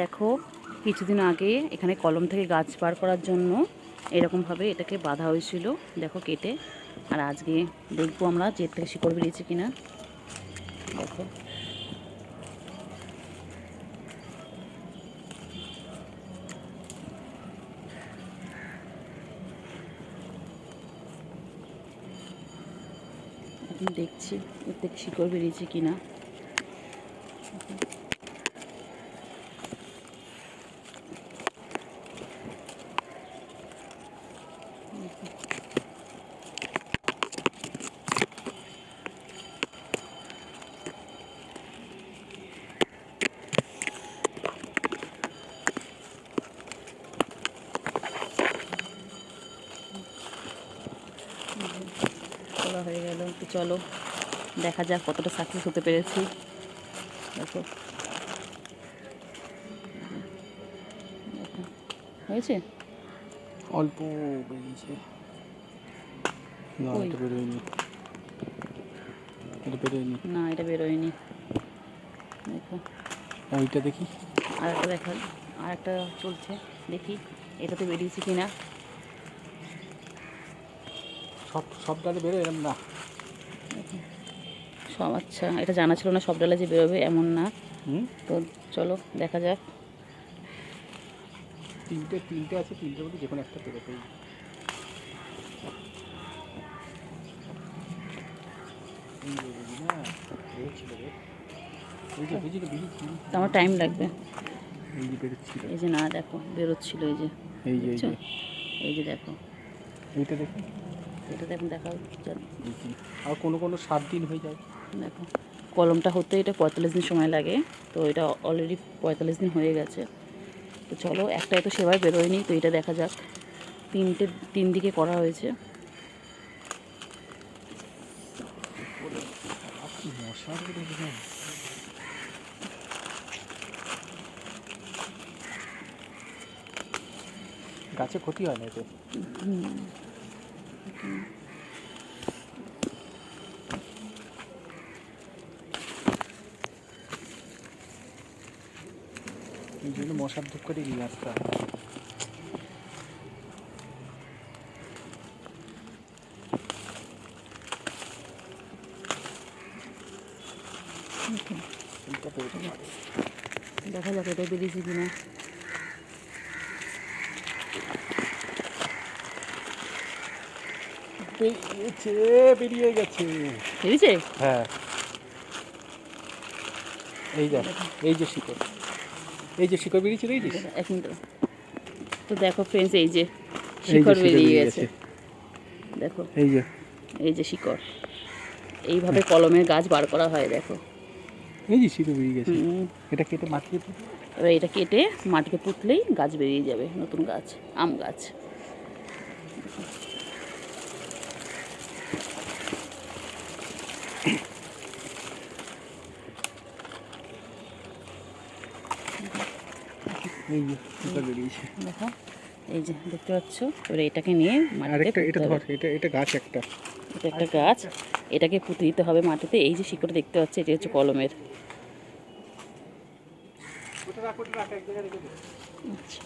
দেখো, কিছুদিন আগে এখানে কলম থেকে গাছ বার করার জন্য এরকমভাবে এটাকে বাঁধা হয়েছিল, দেখো কেটে। আর আজকে দেখব আমরা যে থেকে শিকড় বেরিয়েছে কিনা। দেখো। দেখছি এর থেকে শিকড় বেরিয়েছে কিনা। খোলা হয়ে গেল। তো চলো দেখা যাক কতটা সাকসেস হতে পেরেছি। দেখো। হয়েছে? অল্প বেরিয়েছে। না? এটা বেরোয়নি। এটা বেরোয়নি। না এটা বেরোয়নি। দেখো। ওইটা দেখি। আর একটা দেখা আর একটা চলছে। দেখি এটাতে বেরিয়েছে কি না সব সব ডালে বেরোয় এরম না? সব আচ্ছা এটা জানা ছিল না সব ডালে যে বেরোবে এমন না। হুম? তো চলো দেখা যাক। তিনটে তিনটে আছে তিনটে মধ্যে যে কোনো একটা বেরোতেই এই যে দেখি না, বেরোচ্ছিল রে। এই যে বুঝি তো বুঝি তো আমার টাইম লাগবে। এই যে না দেখো বেরোচ্ছিল এই যে। এই যে এই যে। দেখো। এইটা দেখি। এটা দেখুন দেখাও চলো। আর কোনো কোনো সাত দিন হয়ে যায়। দেখো কলমটা হতে এটা পঁয়তাল্লিশ দিন সময় লাগে। তো এটা অলরেডি পঁয়তাল্লিশ দিন হয়ে গেছে। তো চলো একটাই তো সেবার বেরোয়নি তো এটা দেখা যাক। তিনটে তিন দিকে করা হয়েছে। গাছে ক্ষতি হয় না এতে? এই জন্য মশার ধূপ করে নিয়ে আসতে পারে। দেখা যাক এটা বেরিয়েছে কিনা। বেরিয়েছে বেরিয়ে গেছে। বেরিয়েছে? হ্যাঁ। এই দেখ এই যে শিকড় এই যে শিকড় বেরিয়েছে দেখেছিস? এক মিনিট তো দেখো ফ্রেন্ডস এই যে শিকড় বেরিয়ে গেছে। দেখো। এই যে। এই যে শিকড়। এইভাবে কলমের গাছ বার করা হয় দেখো। এই যে শিকড় বেরিয়ে গেছে। এটা কেটে মাটিতে এবার এটা কেটে মাটিতে পুঁতলেই গাছ বেরিয়ে যাবে নতুন গাছ আম গাছ। এই যে শিকড় বেরিয়েছে। দেখো এই যে দেখতে পাচ্ছ? এবার এটাকে নিয়ে মাটিতে এটা ধর এটা এটা গাছ একটা। এটা একটা গাছ এটাকে পুঁতে দিতে হবে মাটিতে। এই যে শিকড় দেখতে পাচ্ছ এটি হচ্ছে কলমের। আচ্ছা।